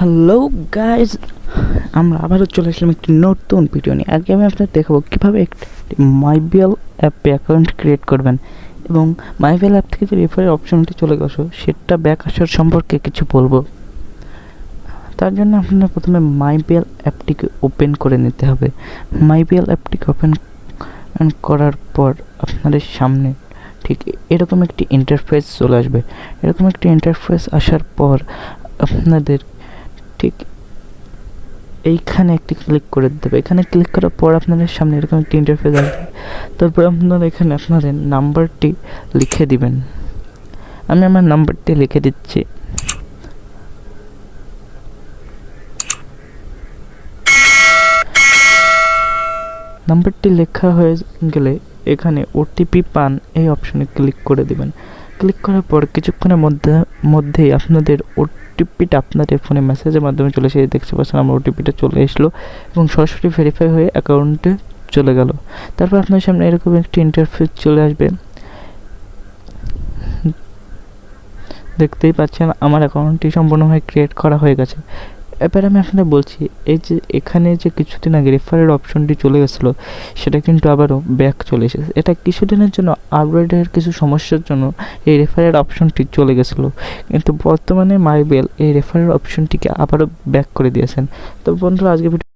Hello guys আমরা আবারও চলে আসলাম একটি নতুন ভিডিও নিয়ে। আজকে আমি আপনাদের দেখাবো কীভাবে একটি মাইবিএল অ্যাপে অ্যাকাউন্ট ক্রিয়েট করবেন এবং মাইবিএল অ্যাপ থেকে যে রেফারের অপশনটি চলে গেছো সেটা ব্যাক আসার সম্পর্কে কিছু বলব। তার জন্য আপনার প্রথমে মাইবিএল অ্যাপটিকে ওপেন করে নিতে হবে। মাইবিএল অ্যাপটিকে ওপেন করার পর আপনাদের সামনে ঠিক এরকম একটি ইন্টারফেস চলে আসবে। এরকম একটি ইন্টারফেস আসার পর আপনাদের ঠিক। এইখানে একটি ক্লিক করে দেবে। এখানে ক্লিক করার পর আপনাদের সামনে এরকম একটি ইন্টারফেস আসবে। তারপর আপনারা এখানে আপনাদের নাম্বারটি লিখে দিবেন। আমি আমার নাম্বারটি লিখে দিচ্ছি। নাম্বারটি লেখা হয়ে গেলে এখানে ওটিপি পান এই অপশনে ক্লিক করে দিবেন। ক্লিক করার পর কিছুক্ষণের মধ্যে, মধ্যেই আপনাদের ওটিপিটা আপনাদের ফোনে মেসেজের মাধ্যমে চলে এসে দেখতে পাচ্ছেন আমার ওটিপিটা চলে এসলো এবং সরাসরি ভেরিফাই হয়ে অ্যাকাউন্টে চলে গেল। তারপর আপনার সামনে এরকম একটি ইন্টারফেস চলে আসবে। দেখতেই পাচ্ছেন আমার অ্যাকাউন্টটি সম্পূর্ণভাবে ক্রিয়েট করা হয়ে গেছে। এবার আমি আপনাদের বলছি, এই যে এখানে যে কিছুদিন আগে রেফারের অপশনটি চলে গেছিল, সেটা কিন্তু আবারও ব্যাক চলে এসেছে। এটা কিছুদিনের জন্য আপগ্রেডের কিছু সমস্যার জন্য এই রেফারের অপশনটি চলে গেছিল। কিন্তু বর্তমানে মাইবেল এই রেফারের অপশনটিকে আবারও ব্যাক করে দিয়েছেন। তো বন্ধুরা আজকে